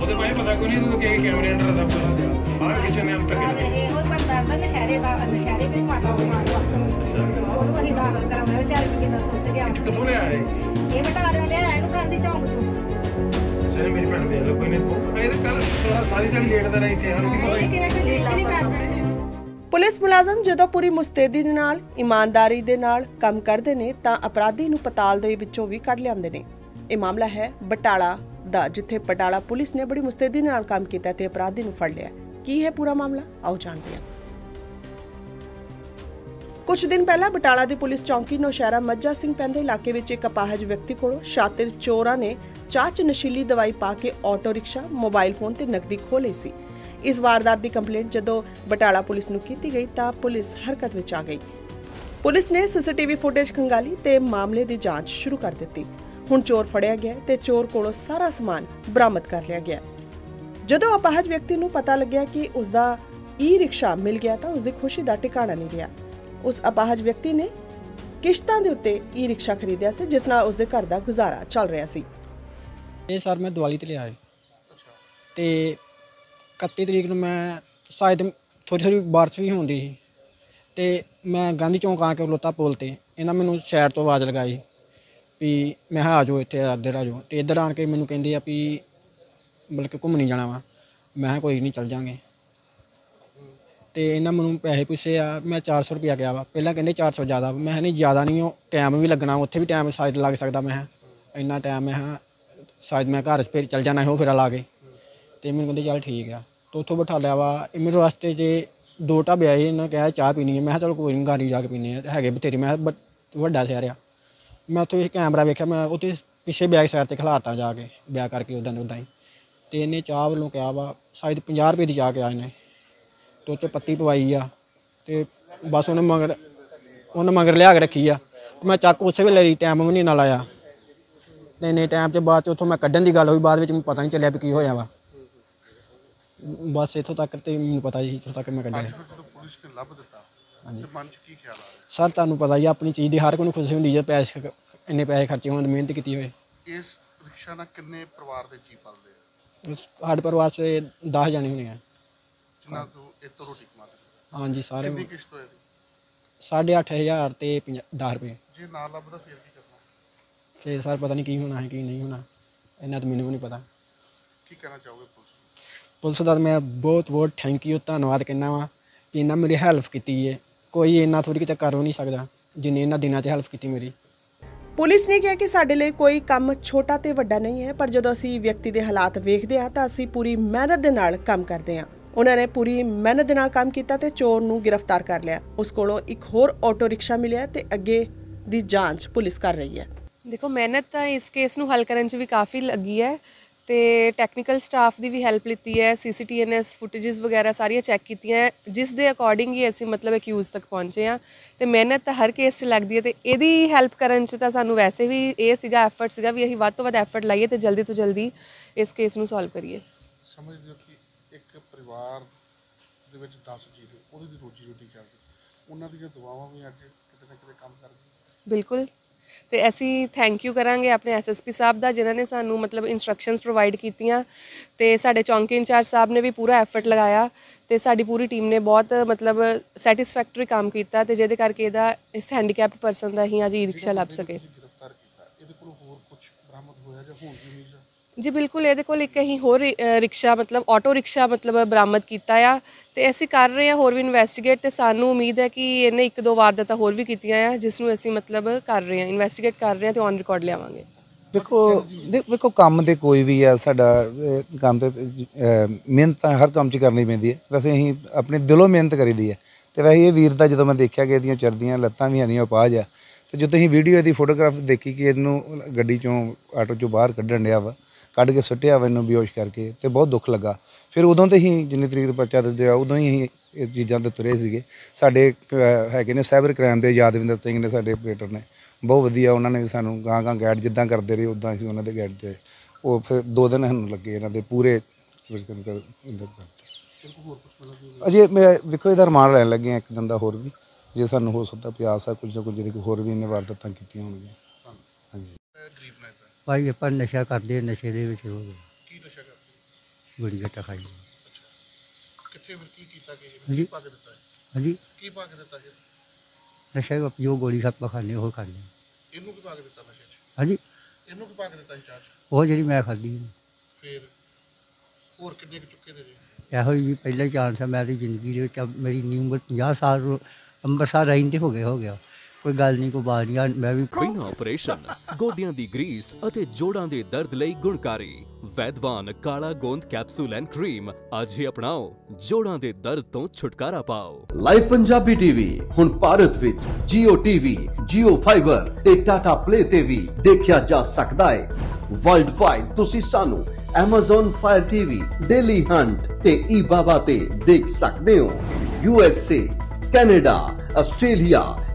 ਉਹਦੇ ਬਾਰੇ ਪਤਾ ਕੋਈ ਨਹੀਂ ਤੂੰ ਕਿ ਕੈਮਰੇ ਅੰਦਰ ਸਭ ਕੁਝ ਬਾਹਰ ਕਿਚਨ ਦੇ ਅੰਦਰ ਨਾਲੇ ਕਿਹਨੇ ਇਹੋ ਬੰਦਾ ਦਾ ਨਸ਼ਹਿਰੇ ਦਾ ਨਸ਼ਹਿਰੇ ਵੀ ਮਾਤਾ ਬਿਮਾਰ ਵਾ। ਉਹਨੂੰ ਅਸੀਂ ਦਾਖਲ ਕਰਾਉਣਾ ਵਿਚਾਰ ਕਿ ਕਿਦਾਂ ਸੁੱਟ ਗਿਆ। ਕਿੱਥੋਂ ਲਿਆ ਹੈ ਇਹ ਬਟਾਲੇ ਲਿਆ ਇਹਨੂੰ ਗਾਂਧੀ ਚੌਂਕ ਤੋਂ ਸਰ ਮੇਰੀ ਭੈਣ ਦੇ ਲੋ ਕੋਈ ਨਹੀਂ। ਇਹ ਤਾਂ ਕੱਲ ਸਾਰਾ ਸਾਰੀ ਦਿਹਾੜੀ ਲੇਟ ਦਾ ਰਹੀ ਇੱਥੇ ਸਾਨੂੰ ਕੀ ਪਤਾ? ਇਹ ਸੀ। ਕਿਹੜਾ ਕਿ ਨਹੀਂ। ਕਰਦਾ ਪੁਲਿਸ ਮੁਲਾਜ਼ਮ ਜਦੋਂ ਪੂਰੀ ਮੁਸਤੈਦੀ ਦੇ ਨਾਲ ਇਮਾਨਦਾਰੀ ਦੇ ਨਾਲ ਕੰਮ ਕਰਦੇ ਨੇ ਤਾਂ ਅਪਰਾਧੀ ਨੂੰ ਪਤਾਲ ਦੇ ਵਿੱਚੋਂ ਵੀ ਕੱਢ ਲਿਆਉਂਦੇ ਨੇ। ਇਹ ਮਾਮਲਾ ਹੈ ਬਟਾਲਾ ਦਾ ਜਿੱਥੇ ਬਟਾਲਾ ਪੁਲਿਸ ਨੇ ਬੜੀ ਮੁਸਤੈਦੀ ਨਾਲ ਕੰਮ ਕੀਤਾ ਤੇ ਅਪਰਾਧੀ ਨੂੰ ਫੜ ਲਿਆ। ਕੀ ਹੈ ਪੂਰਾ ਮਾਮਲਾ? ਆਓ ਜਾਣਦੇ ਹਾਂ। ਕੁਝ ਦਿਨ ਪਹਿਲਾਂ ਬਟਾਲਾ ਦੀ ਪੁਲਿਸ ਚੌਂਕੀ ਨੌਸ਼ਹਿਰਾ ਮੱਜਾ ਸਿੰਘ ਪੈਂਦੇ ਇਲਾਕੇ ਵਿੱਚ ਇੱਕ ਅਪਾਹਜ ਵਿਅਕਤੀ ਕੋਲੋਂ ਸ਼ਾਤਿਰ ਚੋਰਾਂ ਨੇ ਚਾਹ 'ਚ ਨਸ਼ੀਲੀ ਦਵਾਈ ਪਾ ਕੇ ਆਟੋ ਰਿਕਸ਼ਾ, ਮੋਬਾਈਲ ਫੋਨ ਤੇ ਨਕਦੀ ਖੋ ਲਈ ਸੀ। ਇਸ ਵਾਰਦਾਤ ਦੀ ਕੰਪਲੇਂਟ ਜਦੋਂ ਬਟਾਲਾ ਪੁਲਿਸ ਨੂੰ ਕੀਤੀ ਗਈ ਤਾਂ ਪੁਲਿਸ ਹਰਕਤ ਵਿੱਚ ਆ ਗਈ। ਪੁਲਿਸ ਨੇ ਸੀਸੀਟੀਵੀ ਫੁਟੇਜ ਖੰਗਾਲੀ ਤੇ ਮਾਮਲੇ ਦੀ ਜਾਂਚ ਸ਼ੁਰੂ ਕਰ ਦਿੱਤੀ। ਹੁਣ ਚੋਰ ਫੜਿਆ ਗਿਆ ਹੈ ਤੇ ਚੋਰ ਕੋਲੋਂ ਸਾਰਾ ਸਮਾਨ ਬਰਾਮਦ ਕਰ ਲਿਆ ਗਿਆ। ਜਦੋਂ ਅਪਾਹਜ ਵਿਅਕਤੀ ਨੂੰ ਪਤਾ ਲੱਗਿਆ ਕਿ ਉਸ ਦਾ ਈ ਰਿਕਸ਼ਾ ਮਿਲ ਗਿਆ ਤਾਂ ਉਸ ਦੀ ਖੁਸ਼ੀ ਦਾ ਟਿਕਾਣਾ ਨਹੀਂ ਰਿਹਾ। ਉਸ ਅਪਾਹਜ ਵਿਅਕਤੀ ਨੇ ਕਿਸ਼ਤਾਂ ਦੇ ਉੱਤੇ ਈ ਰਿਕਸ਼ਾ ਖਰੀਦਿਆ ਸੀ, ਜਿਸ ਨਾਲ ਉਸ ਦੇ ਘਰ ਦਾ ਗੁਜ਼ਾਰਾ ਚੱਲ ਰਿਹਾ ਸੀ। ਇਹ ਸਰ ਮੈਂ ਦੀਵਾਲੀ ਤੇ ਲਿਆ ਹੈ ਤੇ 31 ਤਰੀਕ ਨੂੰ ਮੈਂ ਸ਼ਾਇਦ ਥੋੜੀ ਥੋੜੀ ਬਾਰਿਸ਼ ਵੀ ਹੁੰਦੀ ਸੀ। ਤੇ ਮੈਂ ਗਾਂਧੀ ਚੌਂਕ ਆ ਕੇ ਲੋਤਾ ਪੁਲ ਤੇ, ਇਹਨਾਂ ਮੈਨੂੰ ਸ਼ਹਿਰ ਤੋਂ ਆਵਾਜ਼ ਲਗਾਈ। ਵੀ ਮੈਂ ਕਿਹਾ, ਆ ਜਾਓ ਇੱਥੇ, ਇੱਧਰ ਆ ਜਾਓ। ਤੇ ਇੱਧਰ ਆਣ ਕੇ ਮੈਨੂੰ ਕਹਿੰਦੇ ਆ ਵੀ ਬਲਕਿ ਘੁੰਮਣੀ ਜਾਣਾ ਵਾ। ਮੈਂ ਕਿਹਾ, ਕੋਈ ਨਹੀਂ, ਚੱਲ ਜਾਂਗੇ। ਤੇ ਇਹਨਾਂ ਮੈਨੂੰ ਪੈਸੇ ਪੁੱਛੇ ਆ, ਮੈਂ 400 ਰੁਪਇਆ ਗਿਆ ਵਾ। ਪਹਿਲਾਂ ਕਹਿੰਦੇ 400 ਜ਼ਿਆਦਾ ਵਾ। ਮੈਂ ਕਿਹਾ, ਨਹੀਂ, ਜ਼ਿਆਦਾ ਨਹੀਂ, ਉਹ ਟਾਈਮ ਵੀ ਲੱਗਣਾ, ਉੱਥੇ ਵੀ ਟਾਈਮ ਸ਼ਾਇਦ ਲੱਗ ਸਕਦਾ। ਮੈਂ ਕਿਹਾ, ਇੰਨਾ ਟਾਈਮ ਮੈਂ ਕਿਹਾ ਸ਼ਾਇਦ ਮੈਂ ਘਰ 'ਚ ਫਿਰ ਚੱਲ ਜਾਣਾ ਉਹ ਫੇਰਾ ਲਾ ਕੇ। ਤੇ ਮੈਨੂੰ ਕਹਿੰਦੇ, ਚੱਲ ਠੀਕ ਆ। ਤੇ ਉੱਥੋਂ ਬਿਠਾ ਲਿਆ ਵਾ। ਇਹ ਮੇਰੇ ਰਸਤੇ 'ਚ ਦੋ ਢਾਬੇ ਆਏ, ਇਹਨਾਂ ਕਿਹਾ, ਚਾਹ ਪੀਣੀ ਹੈ। ਮੈਂ ਕਿਹਾ, ਚਲ ਕੋਈ ਨਹੀਂ ਗਾੜੀ ਜਾ ਕੇ ਪੀਨੇ ਆ। ਹੈਗੇ ਬਥੇਰੇ, ਮੈਂ ਕਿਹਾ ਬ- ਵੱਡਾ ਸ਼ਹਿਰ ਆ। ਮੈਂ ਉੱਥੇ ਕੈਮਰਾ ਵੇਖਿਆ, ਮੈਂ ਉੱਥੇ ਪਿੱਛੇ ਬੈਕ ਸਾਈਡ ਤੇ ਖਿਲਾਰਤਾ ਜਾ ਕੇ ਵਿਆਹ ਕਰਕੇ ਉਦਾਂ ਦੇ ਉਦਾਂ ਹੀ। ਤੇ ਇਹਨੇ ਚਾਹ ਵੱਲੋਂ ਕਿਹਾ ਵਾ, ਸ਼ਾਇਦ 50 ਰੁਪਏ ਦੀ ਚਾਹ ਕਿਹਾ ਇਹਨੇ। ਤੇ ਉੱਤੇ ਪੱਤੀ ਪਵਾਈ ਆ, ਤੇ ਬਸ ਉਹਨੇ ਮਗਰ ਉਹਨੇ ਮਗਰ ਲਿਆ ਕੇ ਰੱਖੀ ਆ। ਤੇ ਮੈਂ ਚੱਕ ਉਸੇ ਵੇਲੇ ਲਈ ਟਾਈਮ ਵੀ ਨਹੀਂ ਨਾਲ ਆਇਆ। ਤੇ ਇੰਨੇ ਟਾਈਮ ਚ ਬਾਅਦ ਚ ਉੱਥੋਂ ਮੈਂ ਕੱਢਣ ਦੀ ਗੱਲ ਹੋਈ, ਬਾਅਦ ਵਿੱਚ ਮੈਨੂੰ ਪਤਾ ਨਹੀਂ ਚੱਲਿਆ ਵੀ ਕੀ ਹੋਇਆ ਵਾ। ਬਸ ਇੱਥੋਂ ਤੱਕ ਤੇ ਮੈਨੂੰ ਪਤਾ ਜੀ, ਇੱਥੋਂ ਤੱਕ ਮੈਂ ਕੱਢਿਆ। ਪੁਲਿਸ ਨੇ ਲੱਭ ਦਿੱਤਾ। ਤੇ ਮਨ 'ਚ ਕੀ ਖਿਆਲ ਆ ਰਿਹਾ? ਸਰ ਤੁਹਾਨੂੰ ਪਤਾ ਹੀ ਆ, ਆਪਣੀ ਚੀਜ਼ ਦੀ ਹਰ ਕੋਈ ਨੂੰ ਖੁਸ਼ੀ ਹੁੰਦੀ ਜੇ ਪੈਸੇ ਇੰਨੇ ਪੈਸੇ ਖਰਚੇ ਹੋਣ ਮਿਹਨਤ ਕੀਤੀ ਹੋਵੇ ਇਸ ਰਿਕਸ਼ਾ ਨਾਲ ਕਿੰਨੇ ਪਰਿਵਾਰ ਦੇ ਜੀ ਪਲਦੇ ਆ? ਉਸ ਸਾਡੇ ਪਰਿਵਾਰ 'ਚ 10 ਜਾਣੇ ਹੋਣੇ ਆ। ਜਿਨ੍ਹਾਂ ਤੋਂ ਇਹ ਤੋਂ ਰੋਟੀ ਕਮਾਦੇ ਹਾਂਜੀ ਸਾਰੇ ਕਿੰਨੀ ਕਿਸ਼ਤ ਹੋਏਗੀ? ਸਾਢੇ ਅੱਠ ਹਜ਼ਾਰ ਤੇ 10 ਰੁਪਏ। ਜੇ ਨਾ ਲੱਭਦਾ ਫਿਰ ਕੀ ਕਰਨਾ? ਫੇਰ ਸਰ ਪਤਾ ਨਹੀਂ ਕੀ ਹੋਣਾ ਹੈ ਕੀ ਨਹੀਂ ਹੋਣਾ। ਇਹਨਾਂ ਤਾਂ ਮੈਨੂੰ ਵੀ ਨਹੀਂ ਪਤਾ। ਕੀ ਕਹਿਣਾ ਚਾਹੋਗੇ ਪੁਲਿਸ ਨੂੰ? ਪੁਲਿਸ ਦਾ ਮੈਂ ਬਹੁਤ ਬਹੁਤ ਥੈਂਕ ਯੂ ਧੰਨਵਾਦ ਕਹਿੰਦਾ ਵਾਂ ਕਿ ਇਹਨਾਂ ਮੇਰੀ ਹੈਲਪ ਕੀਤੀ ਹੈ। ਕੋਈ ਇੰਨਾ ਥੋੜੀ ਕਿਤੇ ਕਰ ਵੀ ਨਹੀਂ ਸਕਦਾ ਜਿੰਨੇ ਇਹਨਾਂ ਦਿਨਾਂ 'ਚ ਹੈਲਪ ਕੀਤੀ ਮੇਰੀ। ਪੁਲਿਸ ਨੇ ਕਿਹਾ ਕਿ ਸਾਡੇ ਲਈ ਕੋਈ ਕੰਮ ਛੋਟਾ ਤੇ ਵੱਡਾ ਨਹੀਂ ਹੈ ਪਰ ਜਦੋਂ ਅਸੀਂ ਵਿਅਕਤੀ ਦੇ ਹਾਲਾਤ ਵੇਖਦੇ ਹਾਂ ਤਾਂ ਅਸੀਂ ਪੂਰੀ ਮਿਹਨਤ ਦੇ ਨਾਲ ਕੰਮ ਕਰਦੇ ਹਾਂ। ਉਹਨਾਂ ਨੇ ਪੂਰੀ ਮਿਹਨਤ ਦੇ ਨਾਲ ਕੰਮ ਕੀਤਾ ਤੇ ਚੋਰ ਨੂੰ ਗ੍ਰਿਫਤਾਰ ਕਰ ਲਿਆ। ਉਸ ਕੋਲੋਂ ਇੱਕ ਹੋਰ ਆਟੋ ਰਿਕਸ਼ਾ ਮਿਲਿਆ ਤੇ ਅੱਗੇ ਦੀ ਜਾਂਚ ਪੁਲਿਸ ਕਰ ਰਹੀ ਹੈ। ਦੇਖੋ ਮਿਹਨਤ ਤਾਂ ਇਸ ਕੇਸ ਨੂੰ ਹੱਲ ਕਰਨ 'ਚ ਵੀ ਕਾਫੀ ਲੱਗੀ ਹੈ। ਤੇ ਟੈਕਨੀਕਲ ਸਟਾਫ ਦੀ ਵੀ ਹੈਲਪ ਲਿੱਤੀ ਹੈ ਸੀਸੀਟੀਐਨਐਸ ਫੁਟੇजेस ਵਗੈਰਾ ਸਾਰੀਆਂ ਚੈੱਕ ਕੀਤੀਆਂ ਜਿਸ ਦੇ ਅਕੋਰਡਿੰਗ ਹੀ ਅਸੀਂ ਮਤਲਬ ਅਕਿਊਜ਼ ਤੱਕ ਪਹੁੰਚੇ ਆ ਤੇ ਮਿਹਨਤ ਤਾਂ ਹਰ ਕੇਸ 'ਚ ਲੱਗਦੀ ਹੈ ਤੇ ਇਹਦੀ ਹੈਲਪ ਕਰਨ 'ਚ ਤਾਂ ਸਾਨੂੰ ਵੈਸੇ ਵੀ ਇਹ ਸੀਗਾ ਐਫਰਟ ਸੀਗਾ ਵੀ ਅਸੀਂ ਵੱਧ ਤੋਂ ਵੱਧ ਐਫਰਟ ਲਾਈਏ ਤੇ ਜਲਦੀ ਤੋਂ ਜਲਦੀ ਇਸ ਕੇਸ ਨੂੰ ਸੋਲਵ ਕਰੀਏ। ਸਮਝਦੇ ਹੋ ਕਿ ਇੱਕ ਪਰਿਵਾਰ ਦੇ ਵਿੱਚ 10 ਜੀਅ ਨੇ ਉਹਦੀ ਰੋਜੀ ਰੋਟੀ ਚੱਲਦੀ ਉਹਨਾਂ ਦੀਆਂ ਦੁਆਵਾਂ ਵੀ ਅੱਜ ਕਿਤੇ ਨਾ ਕਿਤੇ ਕੰਮ ਕਰਦੀਆਂ। ਬਿਲਕੁਲ। ਤੇ ਅਸੀਂ ਥੈਂਕ ਯੂ ਕਰਾਂਗੇ ਆਪਣੇ ਐਸਐਸਪੀ ਸਾਹਿਬ ਦਾ, ਜਿਨ੍ਹਾਂ ਨੇ ਸਾਨੂੰ ਮਤਲਬ ਇਨਸਟਰਕਸ਼ਨਸ ਪ੍ਰੋਵਾਈਡ ਕੀਤੀਆਂ। ਤੇ ਸਾਡੇ ਚੌਂਕੀ ਇੰਚਾਰਜ ਸਾਹਿਬ ਨੇ ਵੀ ਪੂਰਾ ਐਫਰਟ ਲਗਾਇਆ ਤੇ ਸਾਡੀ ਪੂਰੀ ਟੀਮ ਨੇ ਬਹੁਤ ਮਤਲਬ ਸੈਟੀਸਫੈਕਟਰੀ ਕੰਮ ਕੀਤਾ ਤੇ ਜਿਹਦੇ ਕਰਕੇ ਇਹਦਾ ਇਸ ਹੈਂਡੀਕੈਪਡ ਪਰਸਨ ਦਾ ਹੀ ਅੱਜ ਈ ਰਿਕਸ਼ਾ ਲੱਭ ਸਕੇ ਤੁਸੀਂ ਗ੍ਰਿਫਤਾਰ ਕੀਤਾ ਇਹਦੇ ਕੋਲ ਹੋਰ ਕੁਝ ਬਰਾਮਦ ਹੋਇਆ ਜਾਂ ਹੋਣ ਦੀ ਉਮੀਦ ਹੈ ਜੀ ਬਿਲਕੁਲ ਇਹਦੇ ਕੋਲ ਇੱਕ ਅਸੀਂ ਹੋਰ ਰਿਕਸ਼ਾ ਮਤਲਬ ਆਟੋ ਰਿਕਸ਼ਾ ਮਤਲਬ ਬਰਾਮਦ ਕੀਤਾ ਆ ਤੇ ਅਸੀਂ ਕਰ ਰਹੇ ਹਾਂ ਹੋਰ ਵੀ ਇਨਵੈਸਟੀਗੇਟ ਤੇ ਸਾਨੂੰ ਉਮੀਦ ਹੈ ਕਿ ਇਹਨੇ ਇੱਕ ਦੋ ਵਾਰਦਾਤਾਂ ਹੋਰ ਵੀ ਕੀਤੀਆਂ ਆ ਜਿਸ ਨੂੰ ਅਸੀਂ ਮਤਲਬ ਕਰ ਰਹੇ ਹਾਂ ਇਨਵੈਸਟੀਗੇਟ ਕਰ ਰਹੇ ਹਾਂ ਤੇ ਔਨ ਰਿਕਾਰਡ ਲਿਆਵਾਂਗੇ। ਦੇਖੋ ਦੇਖੋ ਕੰਮ ਤੇ ਕੋਈ ਵੀ ਆ ਸਾਡਾ ਕੰਮ ਤੇ ਅਹ, ਮਿਹਨਤ ਤਾਂ ਹਰ ਕੰਮ 'ਚ ਕਰਨੀ ਪੈਂਦੀ ਹੈ। ਵੈਸੇ ਅਸੀਂ ਆਪਣੇ ਦਿਲੋਂ ਮਿਹਨਤ ਕਰੀਦੀ ਹੈ। ਤੇ ਵੈਸੇ ਇਹ ਵੀਰ ਦਾ ਜਦੋਂ ਮੈਂ ਦੇਖਿਆ ਕਿ ਇਹਦੀਆਂ ਚਰਦੀਆਂ ਲੱਤਾਂ ਵੀ ਹਨੀਆਂ ਉਪਾਜ ਆ ਤੇ ਜਦੋਂ ਅਸੀਂ ਵੀਡੀਓ ਇਹਦੀ ਫੋਟੋਗ੍ਰਾਫ ਦੇਖੀ ਕਿ ਇਹਨੂੰ ਗੱਡੀ ਚੋਂ ਆਟੋ ਚੋਂ ਬਾਹਰ ਕੱਢਣ ਡਿਆ ਵਾ ਕੱਢ ਕੇ ਸੁੱਟਿਆ ਮੈਨੂੰ ਇਹਨੂੰ ਕਰਕੇ ਤੇ ਬਹੁਤ ਦੁੱਖ ਲੱਗਾ। ਫਿਰ ਉਦੋਂ ਤੇ ਹੀ ਜਿੰਨੀ ਤਰੀਕ ਤੋਂ ਪਰਚਾ ਦਿੱਤੇ ਆ ਉਦੋਂ ਹੀ ਅਸੀਂ ਇਹ ਚੀਜ਼ਾਂ ਤੇ ਤੁਰੇ ਸੀਗੇ। ਸਾਡੇ ਹੈਗੇ ਨੇ ਸਾਈਬਰ ਕ੍ਰਾਈਮ ਦੇ, ਯਾਦਵਿੰਦਰ ਸਿੰਘ ਨੇ ਸਾਡੇ ਆਪਰੇਟਰ ਨੇ। ਬਹੁਤ ਵਧੀਆ ਉਹਨਾਂ ਨੇ ਵੀ ਸਾਨੂੰ ਗਾਂ ਗਾਂ ਗਾਈਡ ਜਿੱਦਾਂ ਕਰਦੇ ਰਹੇ, ਉਦਾਂ ਅਸੀਂ ਉਹਨਾਂ ਦੇ ਗਾਈਡ ਤੇ ਉਹ ਫਿਰ ਦੋ ਦਿਨ ਸਾਨੂੰ ਲੱਗੇ ਇਹਨਾਂ ਦੇ ਪੂਰੇ ਅੰਦਰ ਕਰਤੇ ਅਜੇ ਮੈਂ ਵੇਖੋ ਇਹਦਾ ਰਮਾਨ ਲੈਣ ਲੱਗੇ ਆ ਇੱਕ ਦਿਨ ਦਾ ਹੋਰ ਵੀ। ਜੇ ਸਾਨੂੰ ਹੋ ਸਕਦਾ ਪਿਆਸ ਆ, ਕੁਝ ਨਾ ਕੁਝ ਜਿਹਦੇ ਕੋਈ ਹੋਰ ਵੀ ਇਹਨੇ ਵਾਰਦਾਤਾਂ ਕੀਤੀਆਂ ਹੋਣਗੀਆਂ। ਹਾਂਜੀ। ਭਾਈ ਆਪਾਂ ਨਸ਼ਾ ਕਰਦੇ ਨਸ਼ੇ ਦੇ ਵਿੱਚ ਹੋ ਗਏ ਕੀ ਨਸ਼ਾ ਕਰਦੇ ਗੁੜੀ ਗੱਟਾ ਖਾਈ। ਕਿੱਥੇ ਫਿਰ ਕੀ ਕੀਤਾ ਕਿ। ਕੀ ਪਾ ਕੇ ਦਿੱਤਾ? ਹਾਂਜੀ। ਕੀ ਪਾ ਕੇ ਦਿੱਤਾ ਜੀ ਨਸ਼ਾ ਜੋ ਗੋਲੀ ਖਾਪਾ ਖਾਣੇ ਉਹ ਖਾਣੇ ਇਹਨੂੰ ਕੀ ਪਾ ਕੇ ਦਿੱਤਾ ਨਸ਼ੇ 'ਚ? ਹਾਂਜੀ। ਇਹਨੂੰ ਕੀ ਪਾ ਕੇ ਦਿੱਤਾ ਸੀ ਉਹ ਜਿਹੜੀ ਮੈਂ ਖਾਧੀ ਫਿਰ ਹੋਰ ਕਿੰਨੇ ਕੁ ਚੁੱਕੇ ਦੇ ਜੀ? ਇਹੋ ਹੀ ਪਹਿਲਾ ਚਾਂਸ ਹੈ ਮੇਰੀ ਜ਼ਿੰਦਗੀ ਦੇ ਵਿੱਚ ਮੇਰੀ ਨੀ ਉਮਰ 50 ਸਾਲ ਅੰਮ੍ਰਿਤਸਰ ਰਹਿੰਦੇ ਹੋ ਗਏ ਹੋ ਗਿਆ। ਕੋਈ ਗੱਲ ਨਹੀਂ ਕੋਈ ਬਾਤ ਨਹੀਂ ਮੈਂ ਵੀ ਬਿਨਾਂ ਆਪਰੇਸ਼ਨ ਗੋਡਿਆਂ ਦੀ ਗਰੀਸ ਅਤੇ ਜੋੜਾਂ ਦੇ ਦਰਦ ਲਈ ਗੁਣਕਾਰੀ। ਵੈਦਵਾਨ ਕਾਲਾ ਗੋਂਦ ਕੈਪਸੂਲ ਐਂਡ ਕਰੀਮ ਅੱਜ ਹੀ ਅਪਣਾਓ। ਜੋੜਾਂ ਦੇ ਦਰਦ ਤੋਂ ਛੁਟਕਾਰਾ ਪਾਓ। ਲਾਈਵ ਪੰਜਾਬੀ ਟੀਵੀ ਹੁਣ ਭਾਰਤ ਵਿੱਚ Jio TV, Jio Fiber ਤੇ Tata Play ਤੇ ਵੀ ਦੇਖਿਆ ਜਾ ਸਕਦਾ ਹੈ। ਵਰਲਡ ਵਾਈਡ ਤੁਸੀਂ ਸਾਨੂੰ Amazon Fire TV, Daily Hunt ਤੇ eBaba ਤੇ ਦੇਖ ਸਕਦੇ ਹੋ। USA, Canada, Australia,